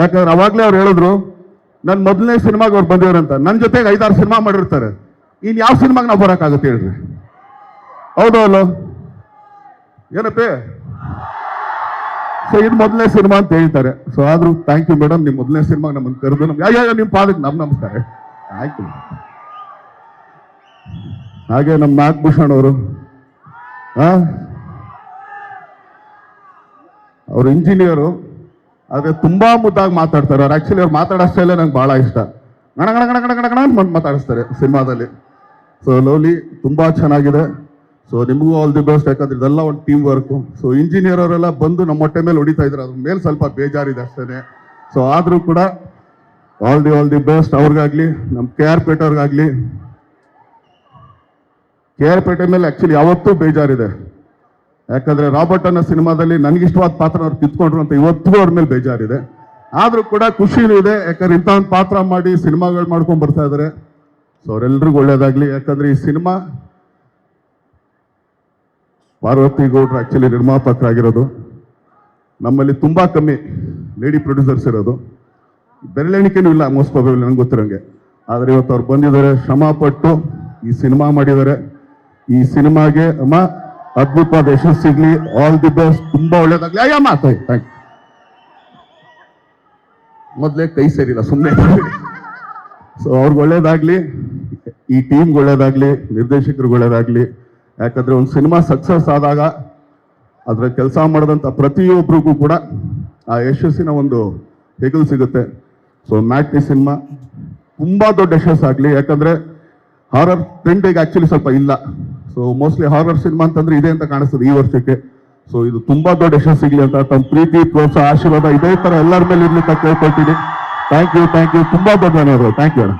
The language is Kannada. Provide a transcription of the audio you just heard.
ಯಾಕಂದ್ರೆ ಅವಾಗ್ಲೇ ಅವ್ರು ಹೇಳಿದ್ರು ನನ್ನ ಮೊದಲನೇ ಸಿನಿಮಾಗೆ ಅವ್ರು ಬಂದಿವ್ರಂತ ನನ್ನ ಜೊತೆಗೆ ಐದಾರು ಸಿನಿಮಾ ಮಾಡಿರ್ತಾರೆ. ಇನ್ ಯಾವ ಸಿನಿಮಾಗೆ ನಾವು ಬರೋಕ್ಕಾಗುತ್ತೆ ಹೇಳ್ರಿ? ಹೌದು ಅಲ್ಲೋ? ಏನಪ್ಪೇ? ಸೊ ಇದು ಮೊದಲನೇ ಸಿನಿಮಾ ಅಂತ ಹೇಳ್ತಾರೆ. ಸೊ ಆದ್ರೂ ಥ್ಯಾಂಕ್ ಯು ಮೇಡಮ್ ನಿಮ್ಮ ಮೊದಲನೇ ಸಿನಿಮಾಗೆ ನಮ್ಮನ್ನು ಕರೆದು ನಮ್ಗೆ ಅಯ್ಯೋ ನಿಮ್ಮ ಪಾದಕ್ಕೆ ನಮ್ಮ ನಮಸ್ಕಾರ. ಯು ಹಾಗೆ ನಮ್ಮ ನಾಗಭೂಷಣ್ ಅವರು. ಅವರು ಇಂಜಿನಿಯರು ಆದರೆ ತುಂಬಾ ಮುದ್ದಾಗಿ ಮಾತಾಡ್ತಾರೆ. ಅವ್ರು ಆ್ಯಕ್ಚುಲಿ ಅವ್ರು ಮಾತಾಡೋ ನಂಗೆ ಭಾಳ ಇಷ್ಟ. ಗಣ ಗಣ ಗಣ ಗಣ ಗಣ ಗಣ ಮಾತಾಡಿಸ್ತಾರೆ ಸಿನಿಮಾದಲ್ಲಿ. ಸೊ ಲೋಲಿ ತುಂಬಾ ಚೆನ್ನಾಗಿದೆ. ಸೊ ನಿಮಗೂ ಆಲ್ ದಿ ಬೆಸ್ಟ್ ಯಾಕಂದ್ರೆ ಇದೆಲ್ಲ ಒಂದು ಟೀಮ್ ವರ್ಕು ಸೊ ಇಂಜಿನಿಯರ್ ಅವರೆಲ್ಲ ಬಂದು ನಮ್ಮ ಹೊಟ್ಟೆ ಮೇಲೆ ಹೊಡಿತಾ ಇದ್ರು. ಅದ್ರ ಮೇಲೆ ಸ್ವಲ್ಪ ಬೇಜಾರಿದೆ ಅಷ್ಟೇ ಸೊ ಆದರೂ ಕೂಡ all the all the best ಅವ್ರಿಗಾಗಲಿ ನಮ್ಮ ಕೆ ಆರ್ ಪೇಟೆ ಅವ್ರಿಗಾಗ್ಲಿ. ಕೆ ಆರ್ ಪೇಟೆ ಮೇಲೆ ಆ್ಯಕ್ಚುಲಿ ಯಾವತ್ತೂ ಬೇಜಾರಿದೆ. ಯಾಕಂದ್ರೆ ರಾಬರ್ಟ್ ಅನ್ನೋ ಸಿನಿಮಾದಲ್ಲಿ ನನಗಿಷ್ಟವಾದ ಪಾತ್ರ ಅವ್ರು ಕಿತ್ಕೊಂಡ್ರು ಅಂತ ಇವತ್ತಿಗೂ ಅವ್ರ ಮೇಲೆ ಬೇಜಾರಿದೆ. ಆದ್ರೂ ಕೂಡ ಖುಷಿನೂ ಇದೆ, ಯಾಕಂದ್ರೆ ಇಂಥ ಒಂದು ಪಾತ್ರ ಮಾಡಿ ಸಿನಿಮಾಗಳು ಮಾಡ್ಕೊಂಡು ಬರ್ತಾ ಇದಾರೆ. ಸೊ ಅವರೆಲ್ರಿಗೂ ಒಳ್ಳೇದಾಗ್ಲಿ. ಯಾಕಂದ್ರೆ ಈ ಸಿನಿಮಾ ಪಾರ್ವತಿ ಗೌಡ್ರು ಆಕ್ಚುಲಿ ನಿರ್ಮಾಪಕರಾಗಿರೋದು. ನಮ್ಮಲ್ಲಿ ತುಂಬಾ ಕಮ್ಮಿ ಲೇಡಿ ಪ್ರೊಡ್ಯೂಸರ್ಸ್ ಇರೋದು. ಬೆರಳೆಣಿಕೆನೂ ಇಲ್ಲ ಮೋಸ್ಟ್ ಪ್ರಾಬಬಲ್ ನನಗೆ ಗೊತ್ತಿರೋಂಗೆ. ಆದ್ರೆ ಇವತ್ತು ಅವ್ರು ಬಂದಿದ್ದಾರೆ ಶ್ರಮ ಪಟ್ಟು ಈ ಸಿನಿಮಾ ಮಾಡಿದ್ದಾರೆ. ಈ ಸಿನಿಮಾಗೆ ಅಮ್ಮ ಅದ್ಭುತವಾದ ಯಶಸ್ಸು ಸಿಗ್ಲಿ. ಆಲ್ ದಿ ಬೆಸ್ಟ್ ತುಂಬಾ ಒಳ್ಳೇದಾಗ್ಲಿ. ಮಾತು ಥ್ಯಾಂಕ್ ಮೊದಲೇ ಕೈ ಸೇರಿಲ್ಲ ಸುಮ್ಮನೆ ಸೊ ಅವ್ರಿಗೆ ಒಳ್ಳೇದಾಗ್ಲಿ. ಈ ಟೀಮ್ಗೆ ಒಳ್ಳೇದಾಗ್ಲಿ, ನಿರ್ದೇಶಕರಿಗೆ ಒಳ್ಳೇದಾಗ್ಲಿ. ಯಾಕಂದ್ರೆ ಒಂದು ಸಿನಿಮಾ ಸಕ್ಸಸ್ ಆದಾಗ ಅದರ ಕೆಲಸ ಮಾಡಿದಂಥ ಪ್ರತಿಯೊಬ್ಬರಿಗೂ ಕೂಡ ಆ ಯಶಸ್ಸಿನ ಒಂದು ಹೆಗಲು ಸಿಗುತ್ತೆ. ಸೊ ಮ್ಯಾಟ್ನಿ ಸಿನಿಮಾ ತುಂಬಾ ದೊಡ್ಡ ಯಶಸ್ಸಾಗಲಿ. ಯಾಕಂದ್ರೆ ಹಾರರ್ ಟ್ರೆಂಡ್ ಈಗ ಆಕ್ಚುಲಿ ಸ್ವಲ್ಪ ಇಲ್ಲ. ಸೊ ಮೋಸ್ಟ್ಲಿ ಹಾರರ್ ಸಿನಿಮಾ ಅಂತಂದ್ರೆ ಇದೆ ಅಂತ ಕಾಣಿಸ್ತದೆ ಈ ವರ್ಷಕ್ಕೆ. ಸೊ ಇದು ತುಂಬಾ ದೊಡ್ಡ ಯಶಸ್ಸು ಸಿಗ್ಲಿ ಅಂತ ತಮ್ಮ ಪ್ರೀತಿ, ಪ್ರೋತ್ಸಾಹ, ಆಶೀರ್ವಾದ ಇದೇ ತರ ಎಲ್ಲರ ಮೇಲೆ ಇರ್ಲಿ ಅಂತ ಕೇಳ್ಕೊಳ್ತೀನಿ ಥ್ಯಾಂಕ್ ಯು ಥ್ಯಾಂಕ್ ಯು ತುಂಬಾ ದೊಡ್ಡ ಥ್ಯಾಂಕ್ ಯು ಅಣ್ಣ.